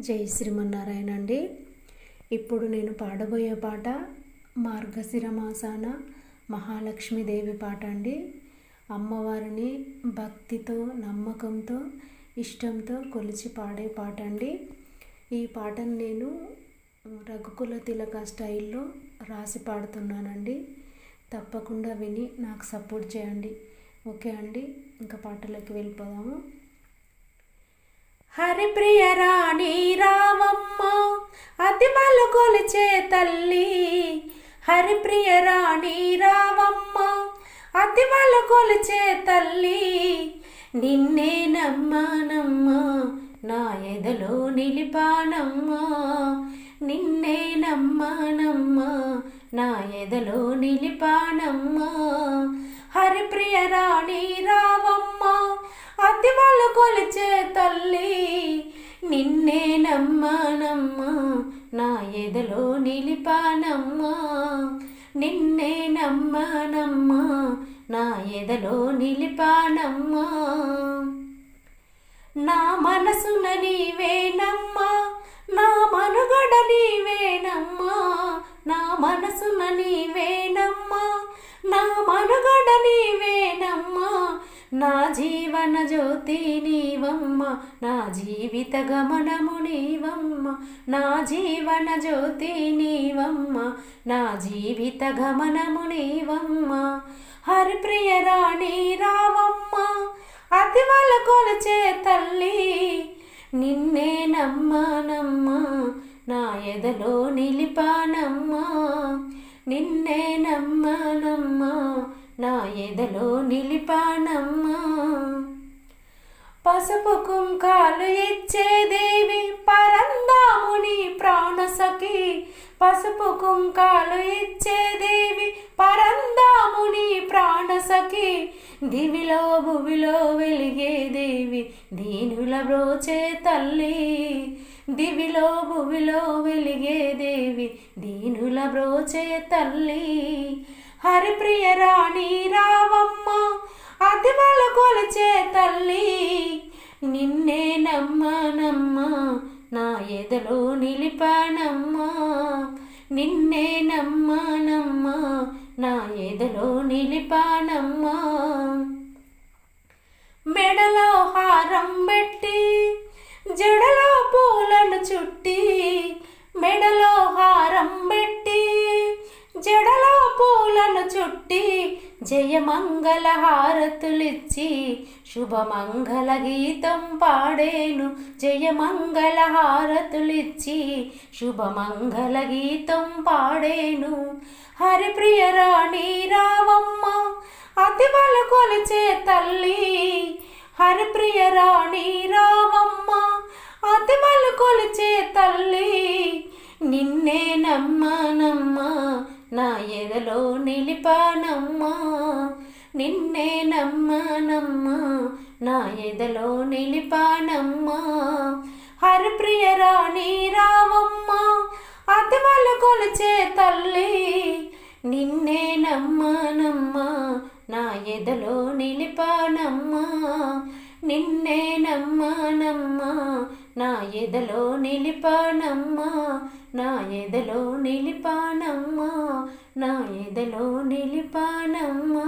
జై శ్రీమన్నారాయణ అండి. ఇప్పుడు నేను పాడబోయే పాట మార్గశిర మాసాన మహాలక్ష్మీదేవి పాట అండి. అమ్మవారిని భక్తితో నమ్మకంతో ఇష్టంతో కొలిచి పాడే పాట అండి. ఈ పాటను నేను రఘుకుల తిలక స్టైల్లో రాసి పాడుతున్నానండి. తప్పకుండా విని నాకు సపోర్ట్ చేయండి. ఓకే అండి. ఇంకా పాటలోకి వెళ్ళిపోదాము. హరిప్రియ రాణి రామమ్మ అతి బలు కొలిచే తల్లి. హరిప్రియ రాణి రామమ్మ అతి బలు కొలిచే తల్లి. నిన్నే నమ్మానమ్మా నా ఎదలో నిలిపానమ్మా. నిన్నే నమ్మానమ్మా నా ఎదలో నిలిపానమ్మా. హరిప్రియ రాణి రావమ్మ అతి బలు కొలిచే తల్లి. నిన్నే నమ్మానమ్మా నా ఎదలో నిలిపానమ్మా. నిన్నే నమ్మానమ్మా నా ఎదలో నిలిపానమ్మా. నా మనసున నీవేనమ్మా నా మనుగడ నీవేనమ్మా. నా మనసున నీవేనమ్మా నా మనుగడ నీవే నా జీవన జ్యోతి నీవమ్మ నా జీవిత గమనము నీవమ్మ నా జీవన జ్యోతి నీవమ్మ నా జీవిత గమనము నీవమ్మ. హరిప్రియ రాణి రావమ్మ అతి వల తల్లి నిన్నే నమ్మానమ్మా నా ఎదలో నిలిపానమ్మా నిన్నే నమ్మానమ్మా నా ఎదలో నిలిపానమ్మా. పసుపు కుంకాలు ఇచ్చే దేవి పరందాముని ప్రాణసఖి పసుపు కుంకాలు ఇచ్చే దేవి పరందాముని ప్రాణసఖి దివిలో భువిలో వెలిగే దేవి దీనుల బ్రోచే తల్లి. దివిలో భువిలో వెలిగే దేవి దీనుల బ్రోచే తల్లి. హరిప్రియ రాణి రావమ్మ అది కొలిచే తల్లి. నిన్నే నమ్మానమ్మా నా ఎదలో నిలిపానమ్మా. నిన్నే నమ్మానమ్మా నా ఎదలో నిలిపానమ్మా. మెడలో జయమంగళ హారతులిచ్చి శుభమంగళ గీతం పాడేను. జయమంగళ హారతులిచ్చి శుభమంగళ గీతం పాడేను. హరిప్రియ రాణి రావమ్మ అతి బల కొలిచే తల్లి. హరిప్రియ రాణి రావమ్మ అతి బల కొలిచే తల్లి. నిన్నే నమ్మానమ్మా నా ఎదలో నిలిపానమ్మా నిన్నే నమ్మానమ్మా. నా ఎదలో నిలిపానమ్మా హరిప్రియ రాణి రావమ్మా అతి కొలిచే తల్లి నిన్నే నమ్మానమ్మా. నా ఎదలో నిలిపానమ్మా నిన్నే నమ్మానమ్మా. నా ఎదలో నిలిపానమ్మా నా ఎదలో నిలిపానమ్మా నా ఎదలో నిలిపానమ్మా.